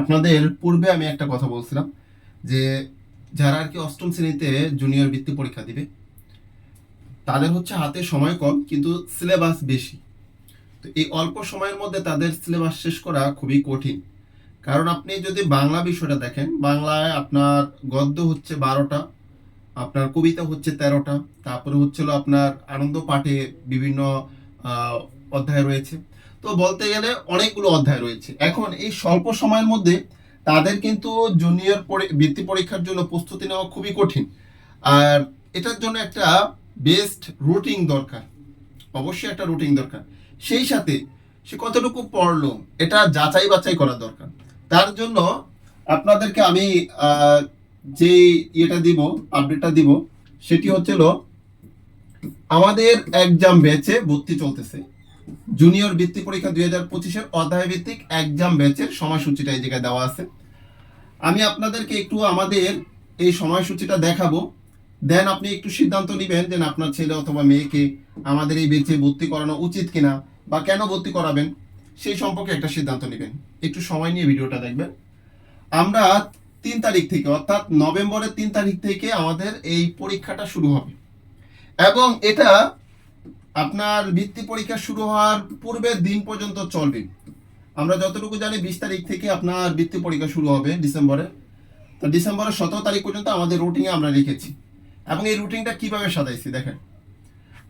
আপনাদের পূর্বে আমি একটা কথা বলছিলাম যে যারা আর কি অষ্টম শ্রেণীতে জুনিয়র বৃত্তি পরীক্ষা দিবে, তাদের হচ্ছে হাতে সময় কম, কিন্তু সিলেবাস বেশি। তো এই অল্প সময়ের মধ্যে তাদের সিলেবাস শেষ করা খুবই কঠিন। কারণ আপনি যদি বাংলা বিষয়টা দেখেন, বাংলায় আপনার গদ্য হচ্ছে বারোটা, আপনার কবিতা হচ্ছে তেরোটা, তারপরে হচ্ছিল আপনার আনন্দ পাঠে বিভিন্ন অধ্যায় রয়েছে। তো বলতে গেলে অনেকগুলো অধ্যায় রয়েছে। এখন এই স্বল্প সময়ের মধ্যে তাদের কিন্তু জুনিয়র বৃত্তি পরীক্ষার জন্য প্রস্তুতি নেওয়া খুবই কঠিন। আর এটার জন্য একটা বেস্ট রুটিন দরকার। অবশ্যই একটা রুটিন দরকার। সেই সাথে সে কতটুকু পড়ল, এটা যাচাই বাছাই করা দরকার। তার জন্য আপনাদেরকে আমি যে ইয়েটা দিব আপডেটটা দিব, সেটি হচ্ছিল, আমাদের এক্সাম ব্যাচে ভর্তি চলতেছে। জুনিয়র বৃত্তি পরীক্ষা দুই হাজার পঁচিশের অধ্যায় ভিত্তিক এক্সাম ব্যাচের সময়সূচিটা এই জায়গায় দেওয়া আছে। আমি আপনাদেরকে একটু আমাদের এই সময়সূচিটা দেখাবো। দেন আপনি একটু সিদ্ধান্ত নেবেন যে আপনার ছেলে অথবা মেয়েকে আমাদের এই বেচে ভর্তি করানো উচিত কিনা বা কেন ভর্তি করাবেন, সেই সম্পর্কে একটা সিদ্ধান্ত নেবেন। একটু সময় নিয়ে ভিডিওটা দেখবেন। আমরা তিন তারিখ থেকে, অর্থাৎ নভেম্বরের তিন তারিখ থেকে আমাদের এই পরীক্ষাটা শুরু হবে। এবং এটা আপনার ভিত্তি পরীক্ষা শুরু হওয়ার পূর্বের দিন পর্যন্ত চলবে। আমরা যতটুকু জানি, বিশ তারিখ থেকে আপনার বৃত্তি পরীক্ষা শুরু হবে ডিসেম্বরে। তো ডিসেম্বরের সতেরো তারিখ পর্যন্ত আমাদের রুটিনে আমরা রেখেছি। এবং এই রুটিনটা কীভাবে সাজাইছি, দেখেন।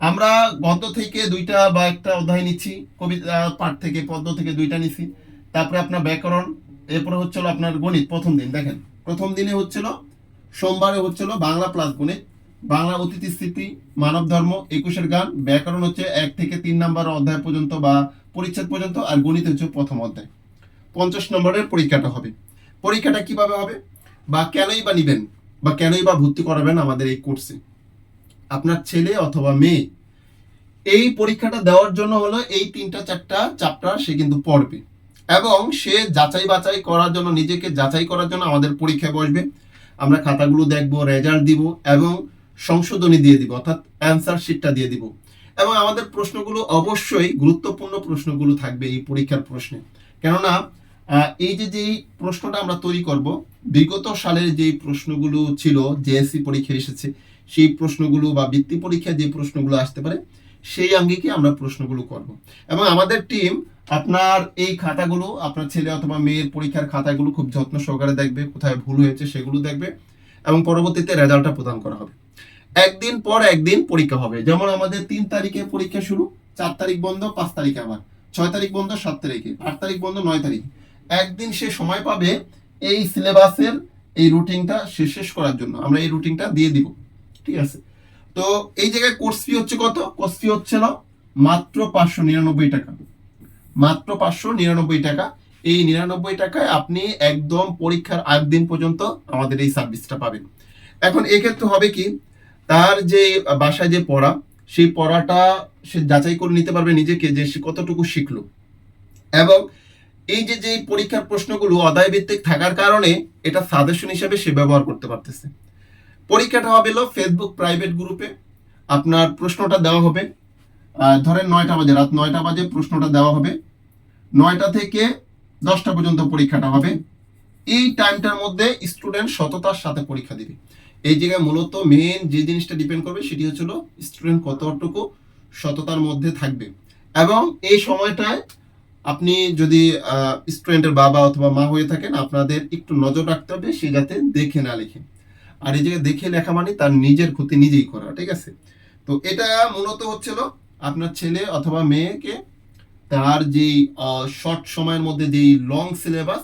আমরা গদ্য থেকে দুইটা বা একটা অধ্যায় নিচ্ছি, কবিতা পাঠ থেকে পদ্য থেকে দুইটা নিচ্ছি। তারপরে আপনার ব্যাকরণ, এরপরে হচ্ছিল আপনার গণিত, প্রথম দিন, দেখেন। প্রথম দিনে হচ্ছিল, সোমবারে হচ্ছিল বাংলা প্লাস গণিত বাংলা অতিথি স্থিতি মানব ধর্ম, একুশের গান, ব্যাকরণ হচ্ছে এক থেকে তিন নাম্বার অধ্যায় পর্যন্ত বা পরিচ্ছেদ পর্যন্ত আর গণিত হচ্ছে প্রথম অধ্যায়। পঞ্চাশ নম্বরের পরীক্ষাটা হবে। পরীক্ষাটা কীভাবে হবে? বা কেনই বা নিবেন? বা কেনই বা ভর্তি করাবেন আমাদের এই কোর্সে। আপনার ছেলে অথবা মেয়ে, এই পরীক্ষাটা দেওয়ার জন্য হলো এই তিনটা চারটা চ্যাপ্টার সে কিন্তু পড়বে। এবং সে যাচাই বাছাই করার জন্য, নিজেকে যাচাই করার জন্য আমাদের পরীক্ষায় বসবে। আমরা খাতাগুলো দেখব রেজাল্ট দিব এবং সংশোধনী দিয়ে দিব, অর্থাৎ অ্যান্সার শিটটা দিয়ে দিব। এবং আমাদের প্রশ্নগুলো অবশ্যই গুরুত্বপূর্ণ প্রশ্নগুলো থাকবে এই পরীক্ষার প্রশ্নে। কেননা এই যে যেই প্রশ্নটা আমরা তৈরি করব, বিগত সালের যেই প্রশ্নগুলো ছিল জেএসসি পরীক্ষা এসেছে, সেই প্রশ্নগুলো বা বৃত্তি পরীক্ষায় যে প্রশ্নগুলো আসতে পারে, সেই আঙ্গিকে আমরা প্রশ্নগুলো করব। এবং আমাদের টিম আপনার এই খাতাগুলো, আপনার ছেলে অথবা মেয়ের পরীক্ষার খাতাগুলো খুব যত্ন সহকারে দেখবে, কোথায় ভুল হয়েছে সেগুলো দেখবে, এবং পরবর্তীতে রেজাল্টটা প্রদান করা হবে। একদিন পর একদিন পরীক্ষা হবে। যেমন আমাদের তিন তারিখে পরীক্ষা শুরু, চার তারিখ বন্ধ, পাঁচ তারিখে আবার। ছয় তারিখ বন্ধ, সাত তারিখে, আট তারিখ বন্ধ, নয় তারিখ। একদিন সে সময় পাবে এই সিলেবাসের এই রুটিনটা সে শেষ করার জন্য। আমরা এই রুটিনটা দিয়ে দিব। ঠিক আছে? তো এই জায়গায় কোর্স ফি হচ্ছে কত? কোর্স ফি হচ্ছে না মাত্র পাঁচশো নিরানব্বই টাকা। মাত্র পাঁচশো নিরানব্বই টাকা। এই নিরানব্বই টাকায় আপনি একদম পরীক্ষার আগ দিন পর্যন্ত আমাদের এই সার্ভিসটা পাবেন। এখন এক্ষেত্রে হবে কি? তার যে বাসায় যে পড়া, সেই পড়াটা সে যাচাই করে নিতে পারবে নিজেকে যে সে কতটুকু শিখলো। এবং এই যে যে পরীক্ষার প্রশ্নগুলো অদায় ভিত্তিক থাকার কারণে এটা সাজেশন হিসেবে সে ব্যবহার করতে পারতেছে। পরীক্ষাটা হবে ফেসবুক প্রাইভেট গ্রুপে আপনার প্রশ্নটা দেওয়া হবে। ধরেন নয়টা বাজে, রাত নয়টা বাজে প্রশ্নটা দেওয়া হবে। নয়টা থেকে দশটা পর্যন্ত পরীক্ষাটা হবে। এই টাইমটার মধ্যে স্টুডেন্ট সততার সাথে পরীক্ষা দিবে। এই জায়গায় মূলত মেন যে জিনিসটা ডিপেন্ড করবে সেটি হচ্ছিল স্টুডেন্ট কতটুকু সততার মধ্যে থাকবে। এবং এই সময়টায় আপনি যদি স্টুডেন্টের বাবা অথবা মা হয়ে থাকেন, আপনাদের একটু নজর রাখতে হবে সে যাতে দেখে না লেখে। আর এই জায়গায় দেখে লেখা মানে তার নিজের ক্ষতি নিজেই করা, ঠিক আছে? তো এটা মূলত হচ্ছিল আপনার ছেলে অথবা মেয়েকে তার যেই শর্ট সময়ের মধ্যে যেই লং সিলেবাস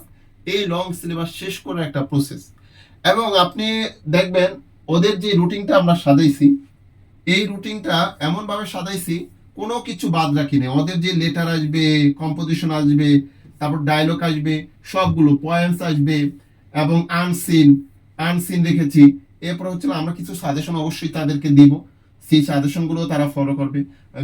এই লং সিলেবাস শেষ করার একটা প্রসেস এবং আপনি দেখবেন ওদের যে রুটিনটা আমরা সাজাইছি, এই রুটিনটা এমনভাবে সাজাইছি, কোনো কিছু বাদ রাখি রাখিনি ওদের যে লেটার আসবে কম্পোজিশন আসবে, তারপর ডায়লগ আসবে, সবগুলো পয়েন্টস আসবে এবং আনসিন আনসিন রেখেছি। এরপর হচ্ছে আমরা কিছু সাজেশন অবশ্যই তাদেরকে দিব। সেই সাজেশনগুলো তারা ফলো করবে।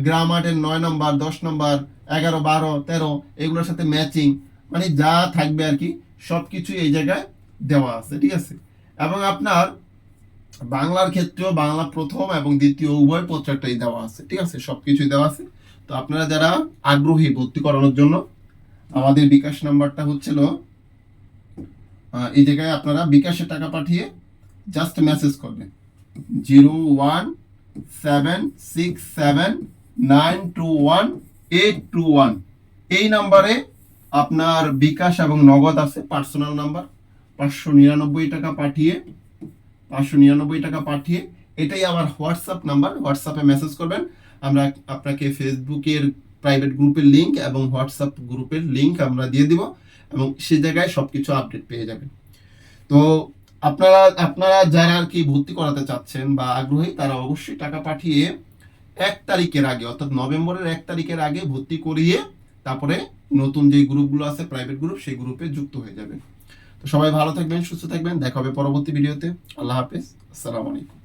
গ্রামারের নয় নম্বর দশ নম্বর এগারো, বারো, তেরো, এগুলোর সাথে ম্যাচিং মানে যা থাকবে আর কি সব কিছু এই জায়গায় দেওয়া আছে, ঠিক আছে? এবং আপনার বাংলার ক্ষেত্রেও বাংলা প্রথম এবং দ্বিতীয় উভয় প্রচারটাই দেওয়া আছে, ঠিক আছে? সব কিছুই দেওয়া আছে। তো আপনারা যারা আগ্রহী ভর্তি করানোর জন্য, আমাদের বিকাশ নাম্বারটা হচ্ছিল এই জায়গায় আপনারা বিকাশে টাকা পাঠিয়ে জাস্ট মেসেজ করবেন। Zero one seven six seven nine two one eight two one. এই নাম্বারে আপনার বিকাশ এবং নগদ আছে, পার্সোনাল নাম্বার। পাঁচশো নিরানব্বই টাকা পাঠিয়ে, পাঁচশো নিরানব্বই টাকা পাঠিয়ে, এটাই আমার হোয়াটসঅ্যাপ নাম্বার। হোয়াটসঅ্যাপে মেসেজ করবেন। আমরা আপনাকে ফেসবুকের প্রাইভেট গ্রুপের লিংক এবং হোয়াটসঅ্যাপ গ্রুপের লিংক আমরা দিয়ে দিব এবং সে জায়গায় সব কিছু আপডেট পেয়ে যাবেন। তো আপনারা আপনারা যারা আর কি ভর্তি করাতে চাচ্ছেন বা আগ্রহী, তারা অবশ্যই টাকা পাঠিয়ে এক তারিখের আগে, অর্থাৎ নভেম্বরের এক তারিখের আগে ভর্তি করিয়ে তারপরে নতুন যে গ্রুপগুলো আছে প্রাইভেট গ্রুপ সেই গ্রুপে যুক্ত হয়ে যাবেন। সবাই ভালো থাকবেন সুস্থ থাকবেন। দেখা হবে পরবর্তী ভিডিওতে। আল্লাহ হাফেজ। আসসালামু আলাইকুম।